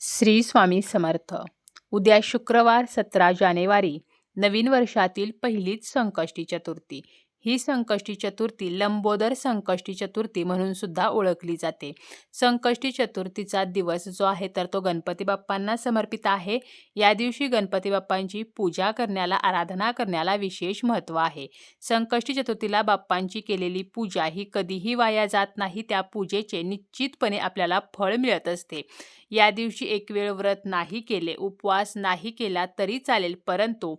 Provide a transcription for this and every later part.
श्री स्वामी समर्थ. उद्या शुक्रवार सतरा जानेवारी नवीन वर्षातील पहिलीच संकष्टी चतुर्थी. ही संकष्टी चतुर्थी लंबोदर संकष्टी चतुर्थी म्हणून सुद्धा ओळखली जाते. संकष्टी चतुर्थीचा दिवस जो आहे तर तो गणपती बाप्पांना समर्पित आहे. या दिवशी गणपती बाप्पांची पूजा करण्याला आराधना करण्याला विशेष महत्त्व आहे. संकष्टी चतुर्थीला बाप्पांची केलेली पूजा ही कधीही वाया जात नाही. त्या पूजेचे निश्चितपणे आपल्याला फळ मिळत असते. या दिवशी एक वेळ व्रत नाही केले उपवास नाही केला तरी चालेल परंतु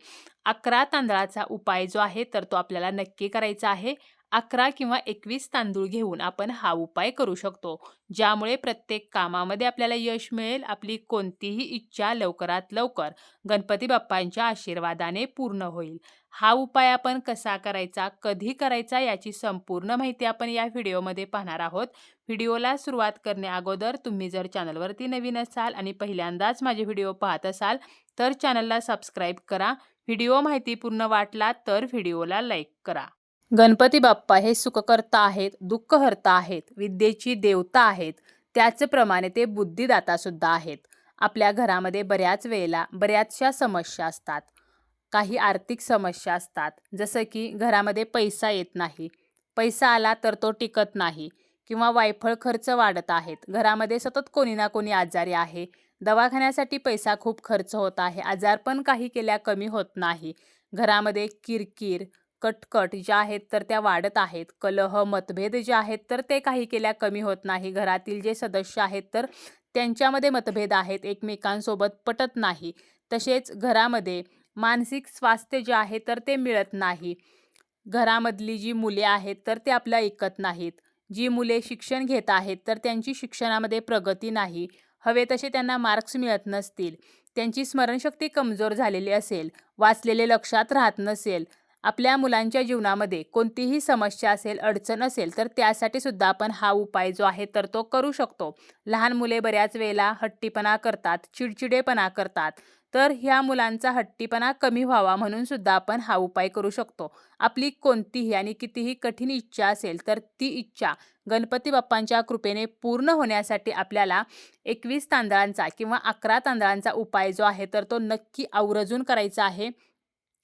अकरा तांदळाचा उपाय जो आहे तर तो आपल्याला नक्की करायचा आहे. अकरा किंवा एकवीस तांदूळ घेऊन आपण हा उपाय करू शकतो. ज्यामुळे प्रत्येक कामामध्ये आपल्याला यश मिळेल. आपली कोणतीही इच्छा लवकरात लवकर गणपती बाप्पांच्या आशीर्वादाने पूर्ण होईल. हा उपाय आपण कसा करायचा कधी करायचा याची संपूर्ण माहिती आपण या व्हिडिओमध्ये पाहणार आहोत. व्हिडिओला सुरुवात करण्या अगोदर तुम्ही जर चॅनलवरती नवीन असाल आणि पहिल्यांदाच माझे व्हिडिओ पाहत असाल तर चॅनलला सबस्क्राईब करा. व्हिडिओ माहितीपूर्ण वाटला तर व्हिडिओला लाईक करा. गणपती बाप्पा हे सुखकर्ता आहेत दुःखहर्ता आहेत विद्येची देवता आहेत त्याचप्रमाणे ते बुद्धिदातासुद्धा आहेत. आपल्या घरामध्ये बऱ्याच वेळेला बऱ्याचशा समस्या असतात. काही आर्थिक समस्या असतात जसं की घरामध्ये पैसा येत नाही. पैसा आला तर तो टिकत नाही किंवा वायफळ खर्च वाढत आहेत. घरामध्ये सतत कोणी ना कोणी आजारी आहे. दवाखान्यासाठी पैसा खूप खर्च होत आहे. आजार पण काही केल्या कमी होत नाही. घरामध्ये किरकिर कटकट ज्या आहेत तर त्या वाढत आहेत. कलह मतभेद जे आहेत तर ते काही केल्या कमी होत नाही. घरातील जे सदस्य आहेत तर त्यांच्यामध्ये मतभेद आहेत. एकमेकांसोबत पटत नाही. तसेच घरामध्ये मानसिक स्वास्थ्य जे आहे तर ते मिळत नाही. घरामधली जी मुले आहेत तर ते आपलं ऐकत नाहीत. जी मुले शिक्षण घेत आहेत तर त्यांची शिक्षणामध्ये प्रगती नाही. हवे तसे त्यांना मार्क्स मिळत नसतील. त्यांची स्मरणशक्ती कमजोर झालेली असेल. वाचलेले लक्षात राहत नसेल. आपल्या मुलांच्या जीवनामध्ये कोणतीही समस्या असेल अडचण असेल तर त्यासाठी सुद्धा आपण हा उपाय जो आहे तर तो करू शकतो. लहान मुले बऱ्याच वेळेला हट्टीपणा करतात चिडचिडेपणा करतात. तर ह्या मुलांचा हट्टीपणा कमी व्हावा म्हणून सुद्धा आपण हा उपाय करू शकतो. आपली कोणतीही आणि कितीही कठीण इच्छा असेल तर ती इच्छा गणपती बाप्पांच्या कृपेने पूर्ण होण्यासाठी आपल्याला एकवीस तांदळांचा किंवा अकरा तांदळांचा उपाय जो आहे तर तो नक्की आवर्जून करायचा आहे.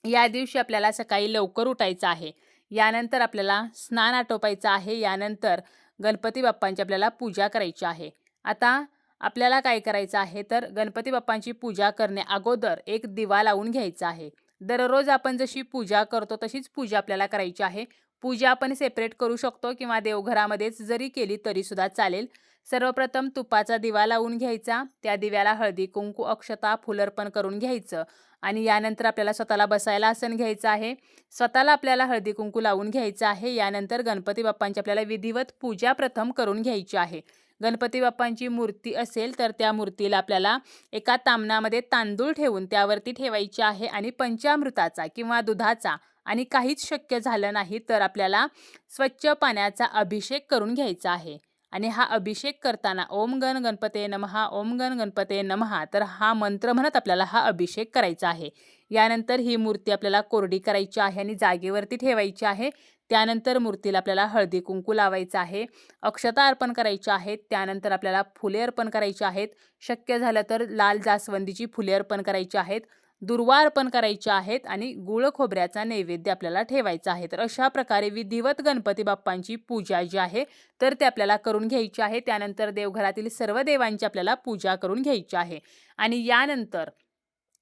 या दिवशी आपल्याला सकाळी लवकर उठायचं आहे. यानंतर आपल्याला स्नान आटोपायचं आहे. यानंतर गणपती बाप्पांची आपल्याला पूजा करायची आहे. आता आपल्याला काय करायचं आहे? तर गणपती बाप्पांची पूजा करणे अगोदर एक दिवा लावून घ्यायचा आहे. दररोज आपण जशी पूजा करतो तशीच पूजा आपल्याला करायची आहे. पूजा आपण सेपरेट करू शकतो किंवा देवघरामध्येच जरी केली तरीसुद्धा चालेल. सर्वप्रथम तुपाचा दिवा लावून घ्यायचा. त्या दिव्याला हळदी कुंकू अक्षता फुलर्पण करून घ्यायचं. आणि यानंतर आपल्याला स्वतःला बसायला आसन घ्यायचं आहे. स्वतःला आपल्याला हळदी कुंकू लावून घ्यायचं आहे. यानंतर गणपती बाप्पांची आपल्याला विधिवत पूजा प्रथम करून घ्यायची आहे. गणपती बाप्पांची मूर्ती असेल तर त्या मूर्तीला आपल्याला एका तामणामध्ये तांदूळ ठेवून त्यावरती ठेवायची आहे आणि पंचामृताचा किंवा दुधाचा आणि काहीच शक्य झालं नाही तर आपल्याला स्वच्छ पाण्याचा अभिषेक करून घ्यायचा आहे. आणि हा अभिषेक करताना ओम गण गणपते नमहा ओम गण गणपते नमहा तर हा मंत्र म्हणत आपल्याला हा अभिषेक करायचा आहे. यानंतर ही मूर्ती आपल्याला कोरडी करायची आहे आणि जागेवरती ठेवायची आहे. त्यानंतर मूर्तीला आपल्याला हळदी कुंकू लावायचं आहे. अक्षता अर्पण करायची आहेत त्यानंतर आपल्याला फुले अर्पण करायची आहेत. शक्य झालं तर लाल जास्वंदीची फुले अर्पण करायची आहेत. दुर्वा अर्पण करायचे आहेत आणि गुळ खोबऱ्याचा नैवेद्य आपल्याला ठेवायचा आहे. तर अशा प्रकारे विधिवत गणपती बाप्पांची पूजा जी आहे तर ते आपल्याला करून घ्यायची आहे. त्यानंतर देवघरातील सर्व देवांची आपल्याला पूजा करून घ्यायची आहे. आणि यानंतर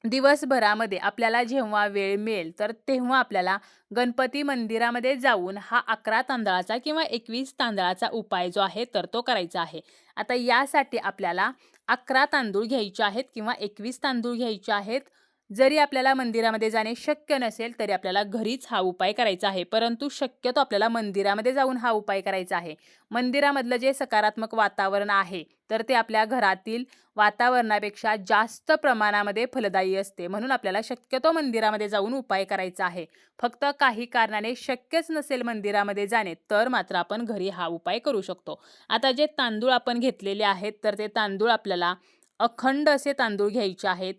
दिवसभरामध्ये आपल्याला जेव्हा वेळ मिळेल तर तेव्हा आपल्याला गणपती मंदिरामध्ये जाऊन हा अकरा तांदळाचा किंवा एकवीस तांदळाचा उपाय जो आहे तर तो करायचा आहे. आता यासाठी आपल्याला अकरा तांदूळ घ्यायचे आहेत किंवा एकवीस तांदूळ घ्यायचे आहेत. जरी आपल्याला मंदिरामध्ये जाणे शक्य नसेल तरी आपल्याला घरीच हा उपाय करायचा आहे. परंतु शक्यतो आपल्याला मंदिरामध्ये जाऊन हा उपाय करायचा आहे. मंदिरामधलं जे सकारात्मक वातावरण आहे तर ते आपल्या घरातील वातावरणापेक्षा जास्त प्रमाणामध्ये फलदायी असते. म्हणून आपल्याला शक्यतो मंदिरामध्ये जाऊन उपाय करायचा आहे. फक्त काही कारणाने शक्यच नसेल मंदिरामध्ये जाणे तर मात्र आपण घरी हा उपाय करू शकतो. आता जे तांदूळ आपण घेतलेले आहेत तर ते तांदूळ आपल्याला अखंड असे तांदूळ घ्यायचे आहेत.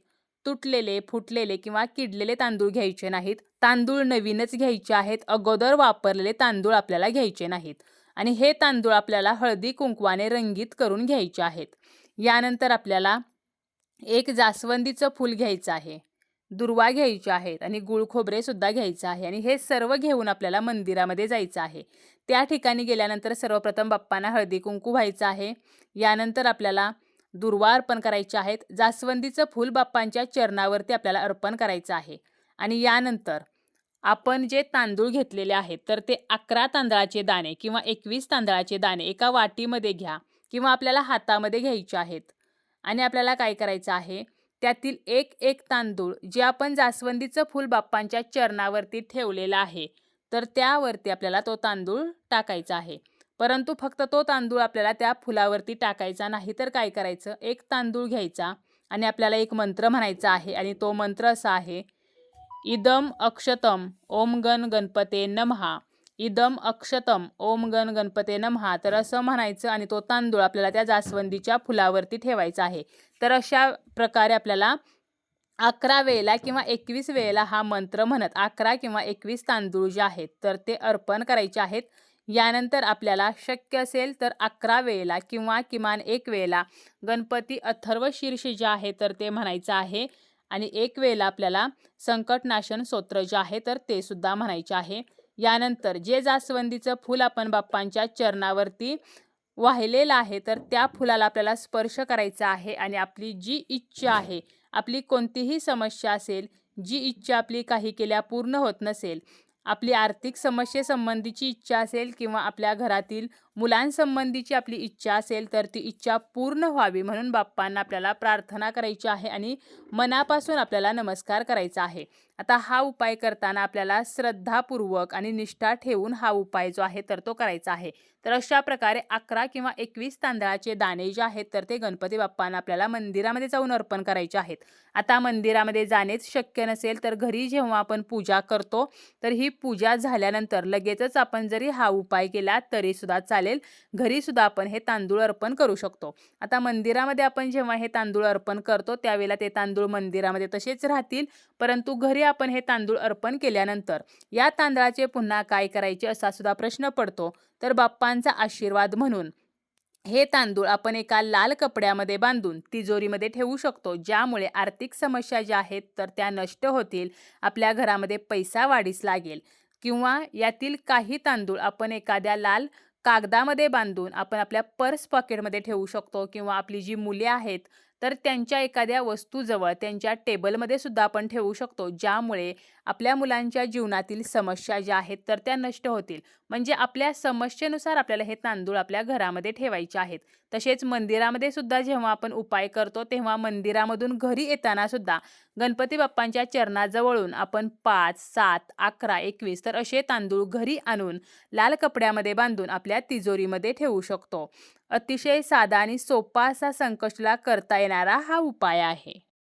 तुटलेले फुटलेले किंवा किडलेले तांदूळ घ्यायचे नाहीत. तांदूळ नवीनच घ्यायचे आहेत. अगोदर वापरलेले तांदूळ आपल्याला घ्यायचे नाहीत. आणि हे तांदूळ आपल्याला हळदी कुंकवाने रंगीत करून घ्यायचे आहेत. यानंतर आपल्याला एक जास्वंदीचं फूल घ्यायचं आहे. दुर्वा घ्यायचे आहेत आणि गुळ खोबरेसुद्धा घ्यायचं आहे. आणि हे सर्व घेऊन आपल्याला मंदिरामध्ये जायचं आहे. त्या ठिकाणी गेल्यानंतर सर्वप्रथम बाप्पांना हळदी कुंकू व्हायचं आहे. यानंतर आपल्याला दुर्वा अर्पण करायचे आहेत. जास्वंदीचं फूल बाप्पांच्या चरणावरती आपल्याला अर्पण करायचं आहे. आणि यानंतर आपण जे तांदूळ घेतलेले आहेत तर ते अकरा तांदळाचे दाणे किंवा एकवीस तांदळाचे दाणे एका वाटीमध्ये घ्या किंवा आपल्याला हातामध्ये घ्यायचे आहेत. आणि आपल्याला काय करायचं आहे? त्यातील एक एक तांदूळ जे आपण जास्वंदीचं फूल बाप्पांच्या चरणावरती ठेवलेलं आहे तर त्यावरती आपल्याला तो तांदूळ टाकायचा आहे. परंतु फक्त तो तांदूळ आपल्याला त्या फुलावरती टाकायचा नाही. तर काय करायचं? एक तांदूळ घ्यायचा आणि आपल्याला एक मंत्र म्हणायचा आहे आणि तो मंत्र असा आहे इदम अक्षतम ओम गण गणपते नमहा इदम अक्षतम ओम गण गणपते नमहा तर असं म्हणायचं आणि तो तांदूळ आपल्याला त्या जास्वंदीच्या फुलावरती ठेवायचा आहे. तर अशा प्रकारे आपल्याला अकरा वेळेला किंवा एकवीस वेळेला हा मंत्र म्हणत अकरा किंवा एकवीस तांदूळ जे आहेत तर ते अर्पण करायचे आहेत. यानंतर आपल्याला शक्य असेल तर अकरा वेळेला किंवा किमान एक वेळेला गणपती अथर्व शीर्ष जे आहे तर ते म्हणायचं आहे. आणि एक वेळेला आपल्याला संकटनाशन स्तोत्र जे आहे तर ते सुद्धा म्हणायचे आहे. यानंतर जे जास्वंदीचं फूल आपण बाप्पांच्या चरणावरती वाहिलेलं आहे तर त्या फुलाला आपल्याला स्पर्श करायचा आहे आणि आपली जी इच्छा आहे आपली कोणतीही समस्या असेल जी इच्छा आपली काही केल्या पूर्ण होत नसेल आपली आर्थिक समस्येसंबंधीची इच्छा असेल किंवा आपल्या घरातील मुलांसंबंधीची आपली इच्छा असेल तर ती इच्छा पूर्ण व्हावी म्हणून बाप्पांना आपल्याला प्रार्थना करायची आहे आणि मनापासून आपल्याला नमस्कार करायचा आहे. आता हा उपाय करताना आपल्याला श्रद्धापूर्वक आणि निष्ठा ठेवून हा उपाय जो आहे तर तो करायचा आहे. तर अशा प्रकारे अकरा किंवा एकवीस तांदळाचे दाणे जे आहेत तर ते गणपती बाप्पांना आपल्याला मंदिरामध्ये जाऊन अर्पण करायचे आहेत. आता मंदिरामध्ये जाणेच शक्य नसेल तर घरी जेव्हा आपण पूजा करतो तर ही पूजा झाल्यानंतर लगेचच आपण जरी हा उपाय केला तरीसुद्धा चालेल. चालेल. घरीसुद्धा आपण हे तांदूळ अर्पण करू शकतो. आता मंदिरामध्ये आपण जेव्हा हे तांदूळ अर्पण करतो त्यावेळेला ते तांदूळ मंदिरामध्ये तसेच राहतील. परंतु घरी आपण हे तांदूळ अर्पण केल्यानंतर या तांदळाचे पुन्हा काय करायचे असा सुद्धा प्रश्न पडतो. तर बाप्पांचा आशीर्वाद म्हणून हे तांदूळ आपण एका लाल कपड्यामध्ये बांधून तिजोरीमध्ये ठेवू शकतो. ज्यामुळे आर्थिक समस्या ज्या आहेत तर त्या नष्ट होतील आपल्या घरामध्ये पैसा वाढीस लागेल. किंवा यातील काही तांदूळ आपण एखाद्या लाल कागदामध्ये बांधून आपण आपल्या पर्स पॉकेटमध्ये ठेवू शकतो किंवा आपली जी मुले आहेत तर त्यांच्या एखाद्या वस्तूजवळ त्यांच्या टेबलमध्ये सुद्धा आपण ठेवू शकतो ज्यामुळे आपल्या मुलांच्या जीवनातील समस्या ज्या आहेत तर त्या नष्ट होतील. म्हणजे आपल्या समस्येनुसार आपल्याला हे तांदूळ आपल्या घरामध्ये ठेवायचे आहेत. तसेच मंदिरामध्ये सुद्धा जेव्हा आपण उपाय करतो तेव्हा मंदिरामधून घरी येताना सुद्धा गणपती बाप्पांच्या चरणाजवळून आपण पाच सात अकरा एकवीस तर असे तांदूळ घरी आणून लाल कपड्यामध्ये बांधून आपल्या तिजोरीमध्ये ठेवू शकतो. अतिशय साधा आणि सोपा असा संकष्टीला करता येणारा हा उपाय आहे.